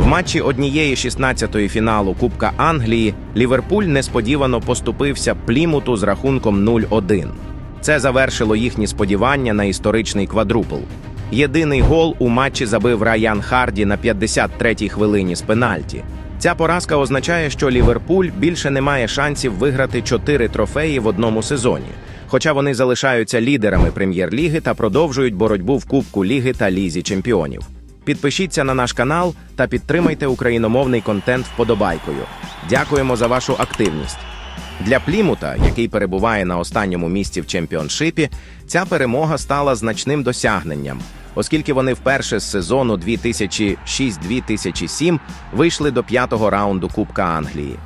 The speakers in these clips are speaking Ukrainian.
В матчі однієї 16-ї фіналу Кубка Англії Ліверпуль несподівано поступився Плімуту з рахунком 0-1. Це завершило їхні сподівання на історичний квадрупл. Єдиний гол у матчі забив Раян Харді на 53-й хвилині з пенальті. Ця поразка означає, що Ліверпуль більше не має шансів виграти чотири трофеї в одному сезоні, хоча вони залишаються лідерами прем'єр-ліги та продовжують боротьбу в Кубку Ліги та Лізі Чемпіонів. Підпишіться на наш канал та підтримайте україномовний контент вподобайкою. Дякуємо за вашу активність. Для Плімута, який перебуває на останньому місці в чемпіоншипі, ця перемога стала значним досягненням, оскільки вони вперше з сезону 2006-2007 вийшли до п'ятого раунду Кубка Англії.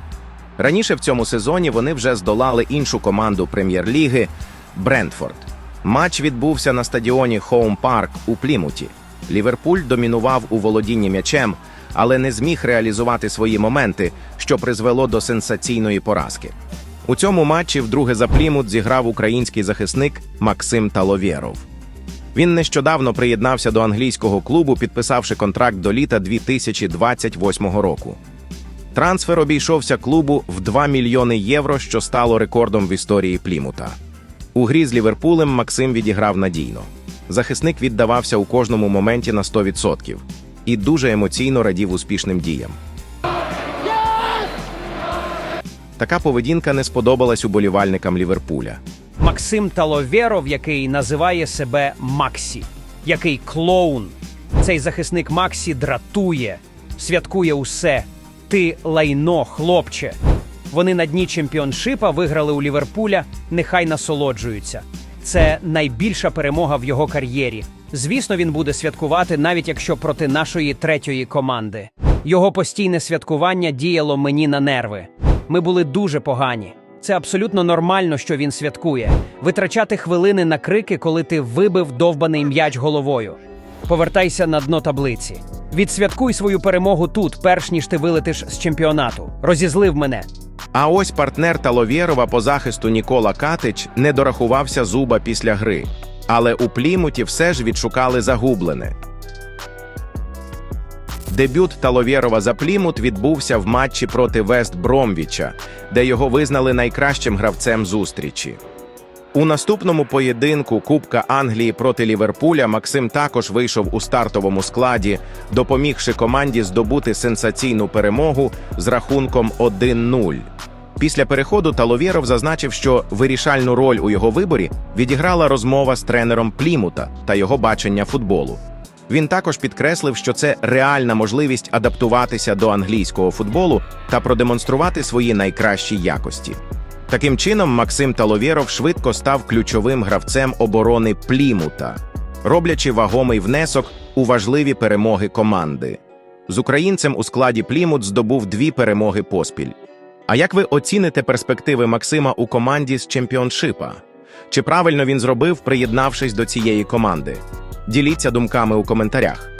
Раніше в цьому сезоні вони вже здолали іншу команду прем'єр-ліги Брентфорд. Матч відбувся на стадіоні Хоум Парк у Плімуті. Ліверпуль домінував у володінні м'ячем, але не зміг реалізувати свої моменти, що призвело до сенсаційної поразки. У цьому матчі вдруге за Плімут зіграв український захисник Максим Таловєров. Він нещодавно приєднався до англійського клубу, підписавши контракт до літа 2028 року. Трансфер обійшовся клубу в 2 мільйони євро, що стало рекордом в історії Плімута. У грі з Ліверпулем Максим відіграв надійно. Захисник віддавався у кожному моменті на 100% і дуже емоційно радів успішним діям. Така поведінка не сподобалась уболівальникам Ліверпуля. Максим Таловєров, який називає себе Максі, який клоун. Цей захисник Максі дратує, святкує усе. Ти лайно, хлопче. Вони на дні чемпіоншипа виграли у Ліверпуля, нехай насолоджуються. Це найбільша перемога в його кар'єрі. Звісно, він буде святкувати, навіть якщо проти нашої третьої команди. Його постійне святкування діяло мені на нерви. Ми були дуже погані. Це абсолютно нормально, що він святкує. Витрачати хвилини на крики, коли ти вибив довбаний м'яч головою. Повертайся на дно таблиці. Відсвяткуй свою перемогу тут, перш ніж ти вилетиш з чемпіонату. Розізлив мене. А ось партнер Таловєрова по захисту Нікола Катич не дорахувався зуба після гри. Але у Плімуті все ж відшукали загублене. Дебют Таловєрова за Плімут відбувся в матчі проти Вест Бромвіча, де його визнали найкращим гравцем зустрічі. У наступному поєдинку Кубка Англії проти Ліверпуля Максим також вийшов у стартовому складі, допомігши команді здобути сенсаційну перемогу з рахунком 1-0. Після переходу Таловєров зазначив, що вирішальну роль у його виборі відіграла розмова з тренером Плімута та його бачення футболу. Він також підкреслив, що це реальна можливість адаптуватися до англійського футболу та продемонструвати свої найкращі якості. Таким чином, Максим Таловєров швидко став ключовим гравцем оборони Плімута, роблячи вагомий внесок у важливі перемоги команди. З українцем у складі Плімут здобув дві перемоги поспіль. А як ви оціните перспективи Максима у команді з чемпіоншипа? Чи правильно він зробив, приєднавшись до цієї команди? Діліться думками у коментарях.